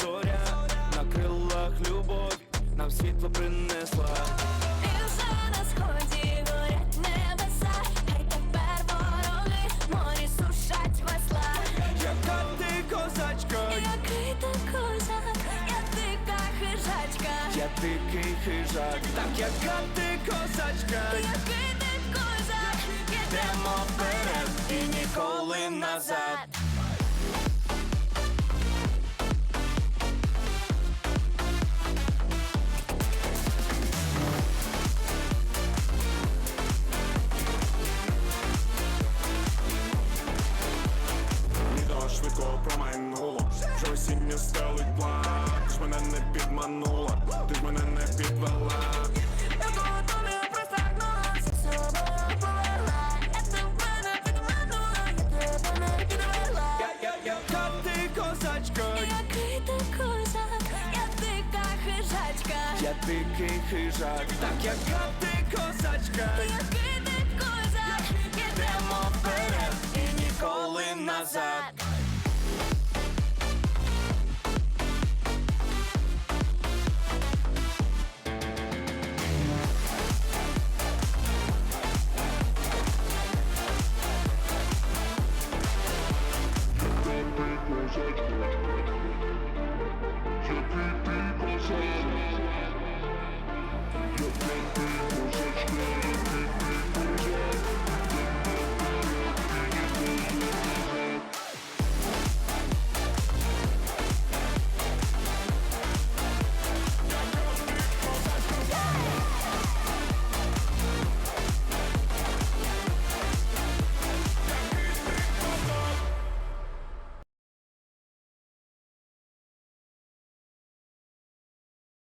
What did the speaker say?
зоря, на крилах любов нам світло принесла. І вже на сході небеса, хай морі сушать весла. Яка ти козачка, який ти козак, я хижачка, я дикий хижак, так яка ти козачка, який ти козак, ідемо вперед і ніколи назад. Вже план Ти ж мене не підманула, ти ж мене не підвела Я коло тобі простагнула, всі собою повела. Я тебе не підманула, я тебе не підвела. Я, я, ти козачка, Який ти козак, я дика хижачка. я дикий хижак, так яка ти козачка, Який